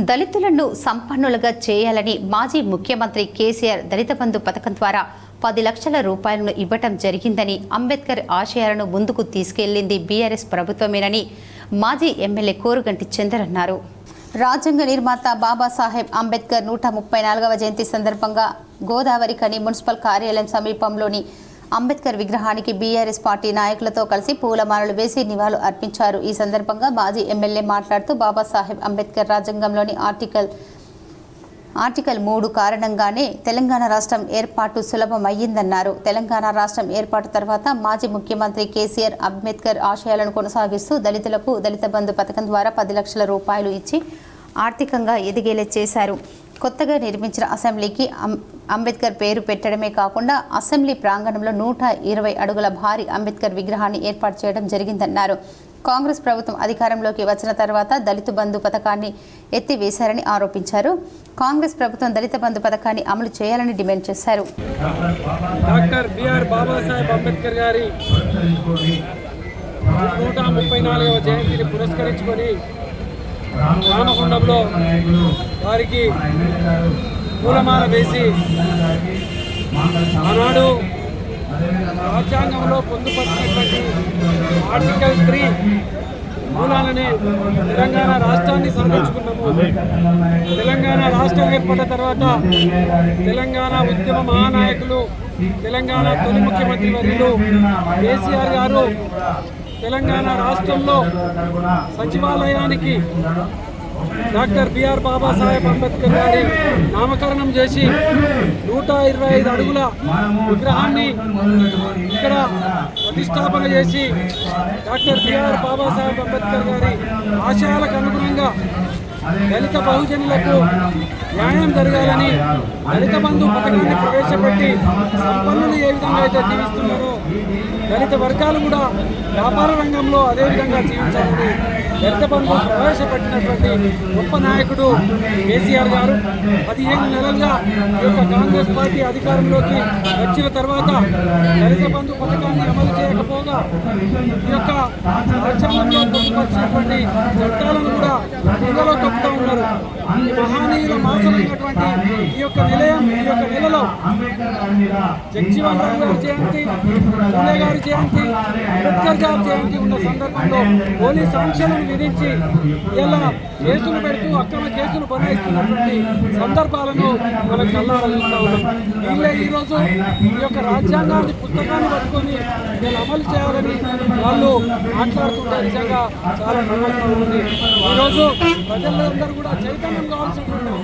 దళితులను సంపన్నులుగా చేయాలని మాజీ ముఖ్యమంత్రి కేసీఆర్ దళిత బంధు పథకం ద్వారా పది లక్షల రూపాయలను ఇవ్వటం జరిగిందని అంబేద్కర్ ఆశయాలను ముందుకు తీసుకెళ్ళింది బీఆర్ఎస్ ప్రభుత్వమేనని మాజీ ఎమ్మెల్యే కోరుగంటి చందర్ అన్నారు. రాజ్యాంగ నిర్మాత బాబాసాహెబ్ అంబేద్కర్ నూట ముప్పై నాలుగవ జయంతి సందర్భంగా గోదావరి కని మున్సిపల్ కార్యాలయం సమీపంలోని అంబేద్కర్ విగ్రహానికి బీఆర్ఎస్ పార్టీ నాయకులతో కలిసి పూలమాలలు వేసి నివాళులు అర్పించారు. ఈ సందర్భంగా మాజీ ఎమ్మెల్యే మాట్లాడుతూ బాబాసాహెబ్ అంబేద్కర్ రాజ్యాంగంలోని ఆర్టికల్ ఆర్టికల్ మూడు కారణంగానే తెలంగాణ రాష్ట్రం ఏర్పాటు సులభమయ్యిందన్నారు. తెలంగాణ రాష్ట్రం ఏర్పాటు తర్వాత మాజీ ముఖ్యమంత్రి కేసీఆర్ అంబేద్కర్ ఆశయాలను కొనసాగిస్తూ దళితులకు దళిత బంధు పథకం ద్వారా పది లక్షల రూపాయలు ఇచ్చి ఆర్థికంగా ఎదిగేలా చేశారు. కొత్తగా నిర్మించిన అసెంబ్లీకి అంబేద్కర్ పేరు పెట్టడమే కాకుండా అసెంబ్లీ ప్రాంగణంలో నూట ఇరవై అడుగుల భారీ అంబేద్కర్ విగ్రహాన్ని ఏర్పాటు చేయడం జరిగిందన్నారు. కాంగ్రెస్ ప్రభుత్వం అధికారంలోకి వచ్చిన తర్వాత దళిత బంధు పథకాన్ని ఎత్తివేశారని ఆరోపించారు. కాంగ్రెస్ ప్రభుత్వం దళిత బంధు పథకాన్ని అమలు చేయాలని డిమాండ్ చేశారు. డాక్టర్ బిఆర్ బాబాసాహెబ్ అంబేద్కర్ గారి నూట ముప్పై నాలుగవ జయంతిని పురస్కరించుకొని రామగుండంలో వారికి పూలమాల వేసి ఆనాడు రాజ్యాంగంలో పొందుపరిచినటువంటి ఆర్టికల్ త్రీ మూలాలనే తెలంగాణ రాష్ట్రాన్ని సంరక్షించుకున్నాము తెలంగాణ రాష్ట్రం ఏర్పడిన తర్వాత తెలంగాణ ఉద్యమ మహానాయకులు తెలంగాణ తొలి ముఖ్యమంత్రి వర్యులు కేసీఆర్ గారు తెలంగాణ రాష్ట్రంలో సచివాలయానికి డాక్టర్ బిఆర్ బాబాసాహెబ్ అంబేద్కర్ గారి నామకరణం చేసి నూట ఇరవై ఐదు అడుగుల విగ్రహాన్ని ఇక్కడ ప్రతిష్టాపన చేసి డాక్టర్ బిఆర్ బాబాసాహెబ్ అంబేద్కర్ గారి ఆశయాలకు అనుగుణంగా దళిత బహుజనులకు న్యాయం జరగాలని దళిత బంధు పథకాన్ని ప్రవేశపెట్టి సంపన్నులు ఏ విధంగా అయితే జీవిస్తున్నారో దళిత వర్గాలు కూడా వ్యాపార రంగంలో అదే విధంగా జీవించాలని దళిత బంధు ప్రవేశపెట్టినటువంటి గొప్ప నాయకుడు కేసీఆర్ గారు పదిహేను నెలలుగా ఈ యొక్క కాంగ్రెస్ పార్టీ అధికారంలోకి వచ్చిన తర్వాత దళిత బంధు పథకాన్ని అమలు చేయకపోగా ఈ యొక్క రాజ్యాంగంలో పొందుపరిచినటువంటి చట్టాలను కూడా కుంగలో మహానీయుల మాసమైనటువంటి ఈ యొక్క నిలయం ఈ జగ్జీవన్ రామ్ గారి జయంతి పూలే గారి జయంతి అంబేద్కర్ గారి జయంతి ఉన్న సందర్భంలో పోలీస్ ఆంక్షలను విధించి ఇలా కేసులు పెడుతూ అక్రమ కేసులు బనాయిస్తున్నటువంటి సందర్భాలను మనం కళ్ళారా చూస్తూ ఉన్నాం. వీళ్ళే ఈరోజు ఈ యొక్క రాజ్యాంగాన్ని పుస్తకాన్ని పట్టుకొని వీళ్ళు అమలు చేయాలని వాళ్ళు మాట్లాడుతుంటే నిజంగా చాలా నమ్మకం ఉంది. ఈరోజు ప్రజలందరూ కూడా చైతన్యం కావాల్సినటువంటి.